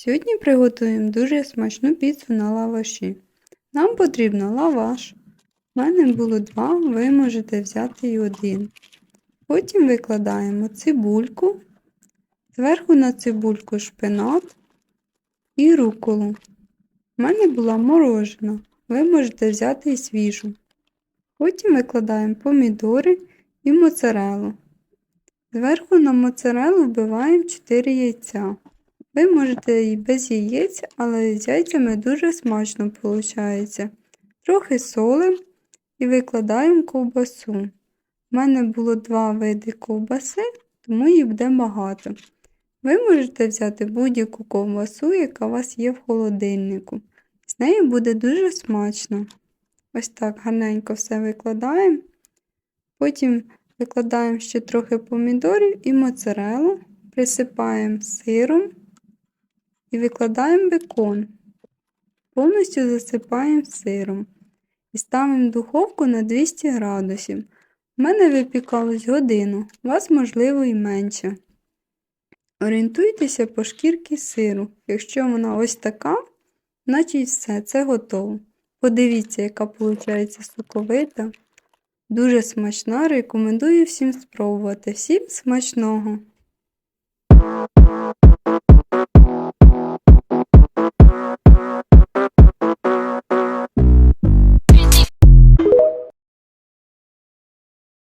Сьогодні приготуємо дуже смачну піцу на лаваші. Нам потрібно лаваш. У мене було два, ви можете взяти і один. Потім викладаємо цибульку, зверху на цибульку шпинат і руколу. У мене була морожена, ви можете взяти і свіжу. Потім викладаємо помідори і моцарелу. Зверху на моцарелу вбиваємо 4 яйця. Ви можете і без яєць, але з яйцями дуже смачно виходить. Трохи солимо і викладаємо ковбасу. У мене було два види ковбаси, тому її буде багато. Ви можете взяти будь-яку ковбасу, яка у вас є в холодильнику. З нею буде дуже смачно. Ось так гарненько все викладаємо. Потім викладаємо ще трохи помідорів і моцарелу, присипаємо сиром і викладаємо бекон. Повністю засипаємо сиром і ставимо в духовку на 200 градусів. У мене випікалось годину, вас, можливо, і менше. Орієнтуйтеся по шкірці сиру. Якщо вона ось така, значить все, це готово. Подивіться, яка виходить соковита. Дуже смачна, рекомендую всім спробувати. Всім смачного!